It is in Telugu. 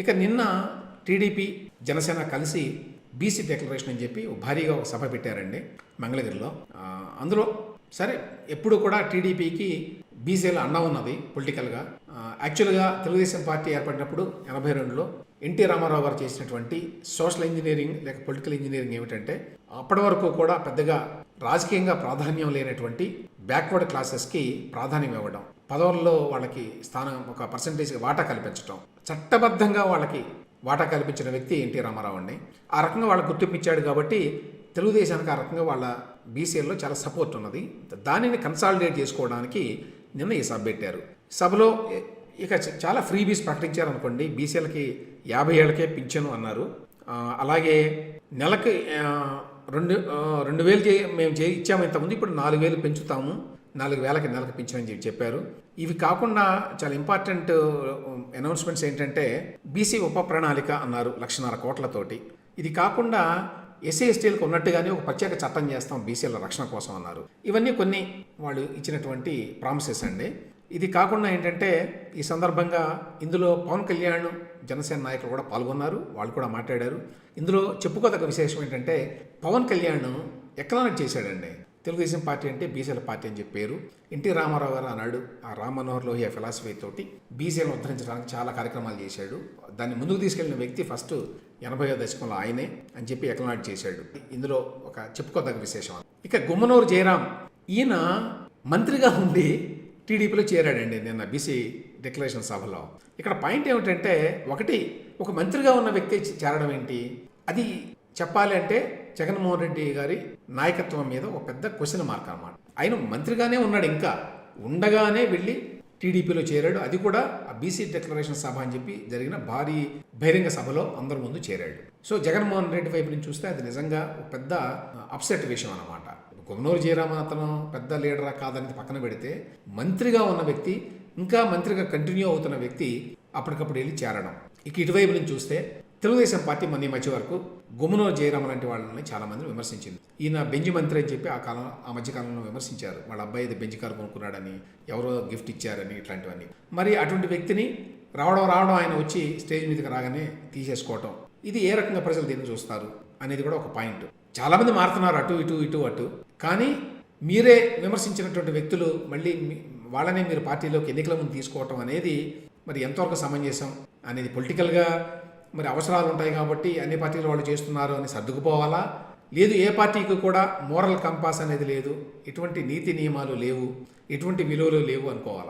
ఇక నిన్న టీడీపీ జనసేన కలిసి బీసీ డిక్లరేషన్ అని చెప్పి భారీగా ఒక సభ పెట్టారండి మంగళగిరిలో. అందులో సరే ఎప్పుడు కూడా టీడీపీకి బీసీల అన్న ఉన్నది పొలిటికల్గా. యాక్చువల్గా తెలుగుదేశం పార్టీ ఏర్పడినప్పుడు ఎనభై రెండులో ఎన్టీ రామారావు గారు చేసినటువంటి సోషల్ ఇంజనీరింగ్ లేక పొలిటికల్ ఇంజనీరింగ్ ఏమిటంటే అప్పటి వరకు కూడా పెద్దగా రాజకీయంగా ప్రాధాన్యం లేనటువంటి బ్యాక్వర్డ్ క్లాసెస్కి ప్రాధాన్యం ఇవ్వడం. పదవుల్లో వాళ్ళకి స్థానం ఒక పర్సంటేజ్ వాటా కల్పించడం చట్టబద్ధంగా వాళ్ళకి వాటా కల్పించిన వ్యక్తి ఎన్టీ రామారావు అండి ఆ రకంగా వాళ్ళకి గుర్తింపించాడు కాబట్టి తెలుగుదేశానికి ఆ రకంగా వాళ్ళ బీసీఎల్లో చాలా సపోర్ట్ ఉన్నది. దానిని కన్సాలిడేట్ చేసుకోవడానికి నిన్న ఈ సభ పెట్టారు. సభలో ఇక చాలా ఫ్రీ బీస్ ప్రకటించారు అనుకోండి బీసీలకి యాభై ఏళ్ళకే పింఛను అన్నారు. అలాగే నెలకి రెండు రెండు వేలు చే మేము చే ఇచ్చాము ఇంతకుముందు. ఇప్పుడు నాలుగు వేలు పెంచుతాము. నాలుగు వేలకి నెలకు పింఛన్ చెప్పి చెప్పారు. ఇవి కాకుండా చాలా ఇంపార్టెంట్ అనౌన్స్మెంట్స్ um, ఏంటంటే బీసీ ఉప ప్రణాళిక అన్నారు లక్షన్నర కోట్లతోటి. ఇది కాకుండా ఎస్సీ ఎస్టీలకు ఉన్నట్టుగానే ఒక ప్రత్యేక చట్టం చేస్తాం బీసీల రక్షణ కోసం అన్నారు. ఇవన్నీ కొన్ని వాళ్ళు ఇచ్చినటువంటి ప్రామిసెస్ అండి. ఇది కాకుండా ఏంటంటే ఈ సందర్భంగా ఇందులో పవన్ కళ్యాణ్ జనసేన నాయకులు కూడా పాల్గొన్నారు వాళ్ళు కూడా మాట్లాడారు. ఇందులో చెప్పుకోదగ్గ విశేషం ఏంటంటే పవన్ కళ్యాణ్ ఎకనామిక్ చేశాడండి. తెలుగుదేశం పార్టీ అంటే బీసీల పార్టీ అని చెప్పారు. ఎన్టీ రామారావు గారు అన్నాడు ఆ రామ్ మనోహర్ లోహియా ఫిలాసఫీ తోటి బీసీలను ఉద్ధరించడానికి చాలా కార్యక్రమాలు చేశాడు. దాన్ని ముందుకు తీసుకెళ్ళిన వ్యక్తి ఫస్ట్ ఎనభై దశకంలో ఆయనే అని చెప్పి ఎకనామిక్ చేశాడు. ఇందులో ఒక చెప్పుకోదగ్గ విశేషం ఇక గుమ్మనూరు జయరాం ఈయన మంత్రిగా ఉండి టీడీపీలో చేరాడండి నిన్న బీసీ డిక్లరేషన్ సభలో. ఇక్కడ పాయింట్ ఏమిటంటే ఒకటి ఒక మంత్రిగా ఉన్న వ్యక్తి చేరడం ఏంటి? అది చెప్పాలి అంటే జగన్మోహన్ రెడ్డి గారి నాయకత్వం మీద ఒక పెద్ద క్వశ్చన్ మార్క్ అనమాట ఆయన మంత్రిగానే ఉన్నాడు ఇంకా. ఉండగానే వెళ్ళి టీడీపీలో చేరాడు. అది కూడా ఆ బీసీ డిక్లరేషన్ సభ అని చెప్పి జరిగిన భారీ బహిరంగ సభలో అందరి ముందు చేరాడు. సో జగన్మోహన్ రెడ్డి వైపు నుంచి చూస్తే అది నిజంగా ఒక పెద్ద అప్సెట్ విషయం అనమాట గుమ్మనూరు జయరామ అతను పెద్ద లీడరా కాదనేది పక్కన పెడితే మంత్రిగా ఉన్న వ్యక్తి ఇంకా మంత్రిగా కంటిన్యూ అవుతున్న వ్యక్తి అప్పటికప్పుడు వెళ్ళి చేరడం. ఇక ఇటువైపు నుంచి చూస్తే తెలుగుదేశం పార్టీ మంది ఈ మధ్య వరకు గుమ్మనో జయరామ లాంటి వాళ్ళని చాలామందిని విమర్శించింది. ఈయన బెంజ్ మంత్రి అని చెప్పి ఆ కాలం ఆ మధ్య కాలంలో విమర్శించారు. వాళ్ళ అబ్బాయి ఇది బెంజ్ కారు కొనుక్కున్నాడని ఎవరో గిఫ్ట్ ఇచ్చారని ఇట్లాంటివన్నీ. మరి అటువంటి వ్యక్తిని రావడం రావడం ఆయన వచ్చి స్టేజ్ మీదకి రాగానే తీసేసుకోవటం. ఇది ఏ రకంగా ప్రజలు దీన్ని చూస్తారు అనేది కూడా ఒక పాయింట్. చాలామంది మారుతున్నారు అటు ఇటు ఇటు అటు. కానీ మీరే విమర్శించినటువంటి వ్యక్తులు మళ్ళీ వాళ్ళనే మీరు పార్టీలోకి ఎన్నికల ముందు తీసుకోవటం అనేది మరి ఎంతవరకు సమంజసం అనేది పొలిటికల్గా మరి అవసరాలు ఉంటాయి కాబట్టి అన్ని పార్టీలు వాళ్ళు చేస్తున్నారు అని సర్దుకుపోవాలా? లేదు ఏ పార్టీకి కూడా మోరల్ కంపాస్ అనేది లేదు. ఎటువంటి నీతి నియమాలు లేవు. ఎటువంటి విలువలు లేవు అనుకోవాలా?